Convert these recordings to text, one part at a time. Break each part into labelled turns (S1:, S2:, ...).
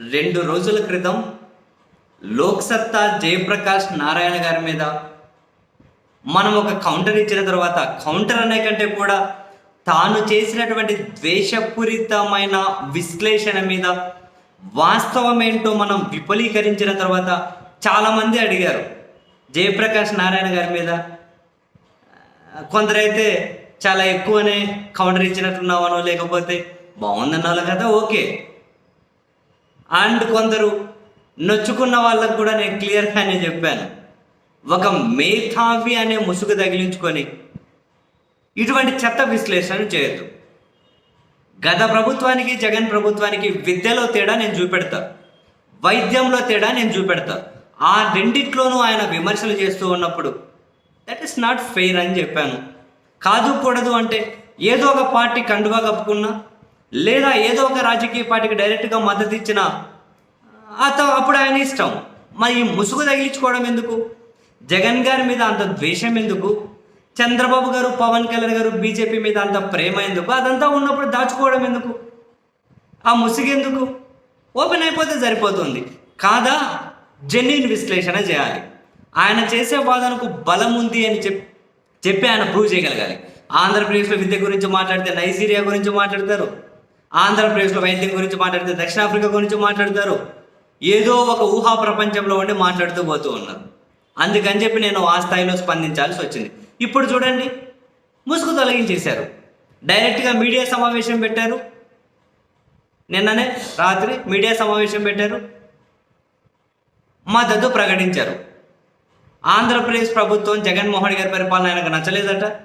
S1: రెండు రోజుల క్రితం లోక్సత్తా జయప్రకాష్ నారాయణ గారి మీద మనం ఒక కౌంటర్ ఇచ్చిన తర్వాత కౌంటర్ అనే కంటే కూడా తాను చేసినటువంటి ద్వేషపూరితమైన విశ్లేషణ మీద వాస్తవం ఏంటో మనం విపులీకరించిన తర్వాత చాలామంది అడిగారు జయప్రకాష్ నారాయణ గారి మీద. కొందరైతే చాలా ఎక్కువనే కౌంటర్ ఇచ్చినట్టున్నావనో లేకపోతే బాగుందన్న కదా ఓకే. అండ్ కొందరు నొచ్చుకున్న వాళ్ళకు కూడా నేను క్లియర్గానే చెప్పాను. ఒక మేధావి అనే ముసుగు తగిలించుకొని ఇటువంటి చెత్త విశ్లేషణ చేయొద్దు. గత ప్రభుత్వానికి జగన్ ప్రభుత్వానికి విద్యలో తేడా నేను చూపెడతా. వైద్యంలో తేడా నేను చూపెడతా. ఆ రెండిట్లోనూ ఆయన విమర్శలు చేస్తూ ఉన్నప్పుడు దట్ ఈస్ నాట్ ఫెయిర్ అని చెప్పాను. కాదు కూడదు అంటే ఏదో ఒక పార్టీ కండువా కప్పుకున్నా లేదా ఏదో ఒక రాజకీయ పార్టీకి డైరెక్ట్గా మద్దతు ఇచ్చిన అప్పుడు ఆయన ఇష్టం. మరి ఈ ముసుగు తగిలించుకోవడం ఎందుకు? జగన్ గారి మీద అంత ద్వేషం ఎందుకు? చంద్రబాబు గారు పవన్ కళ్యాణ్ గారు బీజేపీ మీద అంత ప్రేమ ఎందుకు? అదంతా ఉన్నప్పుడు దాచుకోవడం ఎందుకు? ఆ ముసుగు ఎందుకు? ఓపెన్ అయిపోతే సరిపోతుంది. కాదా? జెన్యున్ విశ్లేషణ చేయాలి. ఆయన చేసే వాదనకు బలం ఉంది అని చెప్ చెప్పి ఆయన ప్రూవ్ చేయగలగాలి. ఆంధ్రప్రదేశ్లో విద్య గురించి మాట్లాడితే నైజీరియా గురించి మాట్లాడతారు. ఆంధ్రప్రదేశ్లో వైద్యం గురించి మాట్లాడితే దక్షిణాఫ్రికా గురించి మాట్లాడతారు. ఏదో ఒక ఊహా ప్రపంచంలో ఉండి మాట్లాడుతూ పోతూ ఉన్నారు. అందుకని చెప్పి నేను ఆ స్థాయిలో స్పందించాల్సి వచ్చింది. ఇప్పుడు చూడండి ముసుగు తొలగించేశారు. డైరెక్ట్గా మీడియా సమావేశం పెట్టారు. నిన్ననే రాత్రి మీడియా సమావేశం పెట్టారు. మద్దతు ప్రకటించారు. ఆంధ్రప్రదేశ్ ప్రభుత్వం జగన్మోహన్ గారి పరిపాలన ఆయనకు నచ్చలేదట.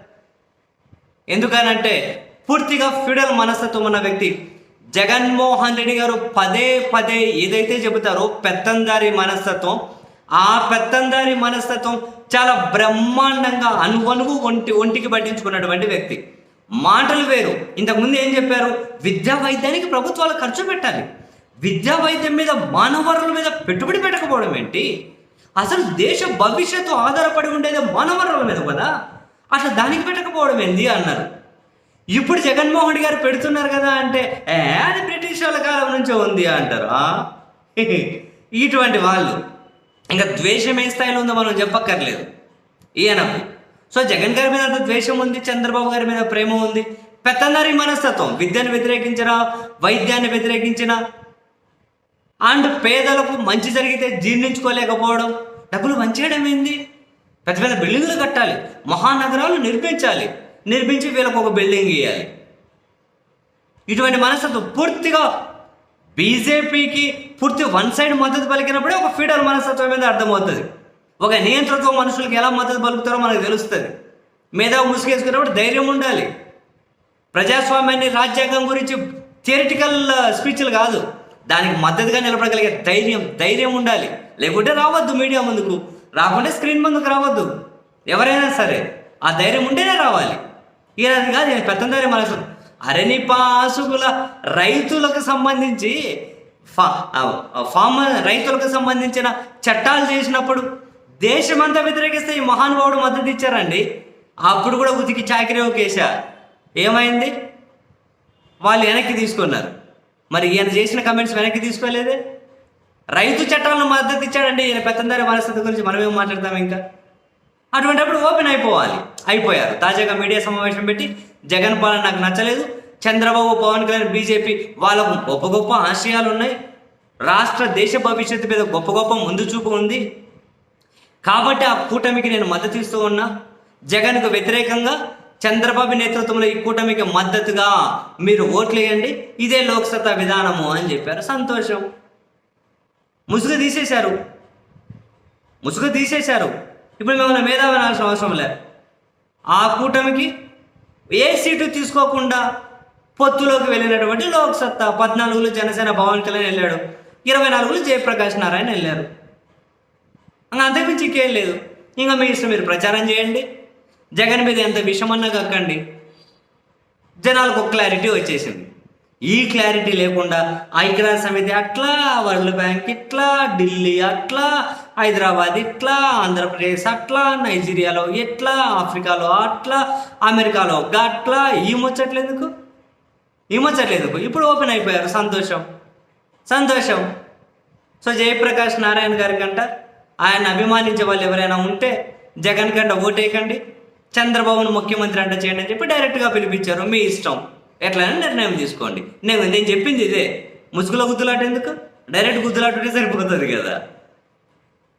S1: ఎందుకనంటే పూర్తిగా ఫిడల్ మనస్తత్వం ఉన్న వ్యక్తి జగన్మోహన్ రెడ్డి గారు పదే పదే ఏదైతే చెబుతారో పెత్తందారి మనస్తత్వం ఆ పెత్తందారి మనస్తత్వం చాలా బ్రహ్మాండంగా అనువనువు ఒంటి ఒంటికి పట్టించుకున్నటువంటి వ్యక్తి. మాటలు వేరు. ఇంతకుముందు ఏం చెప్పారు? విద్యా వైద్యానికి ప్రభుత్వాలు ఖర్చు పెట్టాలి. విద్యా వైద్యం మీద మానవరుల మీద పెట్టుబడి పెట్టకపోవడం ఏంటి? అసలు దేశ భవిష్యత్తు ఆధారపడి ఉండేది మానవరుల మీద కదా. అట్లా దానికి పెట్టకపోవడం ఏంది అన్నారు. ఇప్పుడు జగన్మోహన్ గారు పెడుతున్నారు కదా అంటే "ఏ, అది బ్రిటిష్ వాళ్ళ కాలం నుంచే ఉంది అంటారు. ఇటువంటి వాళ్ళు. ఇంకా ద్వేషం ఏ స్థాయిలో ఉందో మనం చెప్పక్కర్లేదు. ఈయనకు సో జగన్ గారి మీద అంత ద్వేషం ఉంది చంద్రబాబు గారి మీద ప్రేమ ఉంది. పెత్తందారి మనస్తత్వం. విద్యను వ్యతిరేకించిన వైద్యాన్ని వ్యతిరేకించిన అండ్ పేదలకు మంచి జరిగితే జీర్ణించుకోలేకపోవడం. డబ్బులు మంచేయడం ఏంది? పెద్ద పెద్ద బిల్డింగ్లు కట్టాలి. మహానగరాలు నిర్మించాలి. నిర్మించి వీళ్ళకు ఒక బిల్డింగ్ ఇవ్వాలి ఇటువంటి మనస్తత్వం పూర్తిగా బీజేపీకి పూర్తి వన్ సైడ్ మద్దతు పలికినప్పుడే ఒక ఫీడర్ మనస్తత్వం మీద అర్థమవుతుంది. ఒక నియంత్రణతో మనుషులకు ఎలా మద్దతు పలుకుతారో మనకు తెలుస్తుంది. మీద ముసుగేసుకున్నప్పుడు ధైర్యం ఉండాలి. ప్రజాస్వామ్యాన్ని రాజ్యాంగం గురించి థియరిటికల్ స్పీచ్లు uh, కాదు. దానికి మద్దతుగా నిలబడగలిగే ధైర్యం ధైర్యం ఉండాలి. లేకుంటే రావద్దు మీడియా ముందుకు. రాకుంటే స్క్రీన్ ముందుకు రావద్దు. ఎవరైనా సరే ఆ ధైర్యం ఉంటేనే రావాలి. ఈయన అది కాదు ఈయన పెత్తందారి మనసు అరణి పాసుగుల రైతులకు సంబంధించి ఫా ఫామ్ రైతులకు సంబంధించిన చట్టాలు చేసినప్పుడు దేశమంతా వ్యతిరేకిస్తే ఈ మహానుభావుడు మద్దతు ఇచ్చారండి. అప్పుడు కూడా ఉతికి చాకరీ ఒకేసా ఏమైంది? వాళ్ళు వెనక్కి తీసుకున్నారు. మరి ఈయన చేసిన కమెంట్స్ వెనక్కి తీసుకోలేదే? రైతు చట్టాలను మద్దతు ఇచ్చాడండి ఈయన పెత్తందారి మనస్థితి గురించి మనమేం మాట్లాడతాం ఇంకా? అటువంటిప్పుడు ఓపెన్ అయిపోవాలి. అయిపోయారు. తాజాగా మీడియా సమావేశం పెట్టి జగన్ పాలన నాకు నచ్చలేదు. చంద్రబాబు పవన్ కళ్యాణ్ బీజేపీ వాళ్ళకు గొప్ప గొప్ప ఆశయాలు ఉన్నాయి. రాష్ట్ర దేశ భవిష్యత్తు మీద గొప్ప గొప్ప ముందు చూపు ఉంది. కాబట్టి ఆ కూటమికి నేను మద్దతు ఇస్తూ ఉన్నా. జగన్కు వ్యతిరేకంగా చంద్రబాబు నేతృత్వంలో ఈ కూటమికి మద్దతుగా మీరు ఓట్లు వేయండి ఇదే లోక్సత్తా విధానము అని చెప్పారు. సంతోషం. ముసుగు తీసేశారు. ముసుగు తీసేశారు. ఇప్పుడు మిమ్మల్ని మేధావి అనాల్సిన అవసరం లే. ఆ కూటమికి ఏ సీటు తీసుకోకుండా పొత్తులోకి వెళ్ళినటువంటి లోక్సత్తా పద్నాలుగులో జనసేన పవన్ కళ్యాణ్ వెళ్ళాడు. ఇరవై నాలుగులో జయప్రకాష్ నారాయణ వెళ్ళారు. ఇంకా అంతకుమించి ఇంకేం లేదు. ఇంకా మీ ఇష్టం మీరు ప్రచారం చేయండి. జగన్ మీద ఎంత విషమన్నా కక్కండి. జనాలకు ఒక క్లారిటీ వచ్చేసింది. ఈ క్లారిటీ లేకుండా ఐక్యరాజ్య సమితి అట్లా వరల్డ్ బ్యాంక్ ఇట్లా ఢిల్లీ అట్లా హైదరాబాద్ ఇట్లా ఆంధ్రప్రదేశ్ అట్లా నైజీరియాలో ఇట్లా ఆఫ్రికాలో అట్లా అమెరికాలో గట్లా ఈ ముచ్చట్లేందుకు ఈ ముచ్చట్లేందుకు ఇప్పుడు ఓపెన్ అయిపోయారు. సంతోషం. సంతోషం. సో జయప్రకాష్ నారాయణ గారి కంట ఆయన అభిమానించే వాళ్ళు ఎవరైనా ఉంటే జగన్ కంట ఓటేయకండి. చంద్రబాబును ముఖ్యమంత్రి అంట చేయండి అని చెప్పి డైరెక్ట్గా పిలిపించారు. మీ ఇష్టం. ఎట్లైనా నిర్ణయం తీసుకోండి. నేను నేను చెప్పింది ఇదే. ముసుగులో గుద్దులాట ఎందుకు? డైరెక్ట్ గుద్దులాట ఉంటే సరిపోతుంది కదా.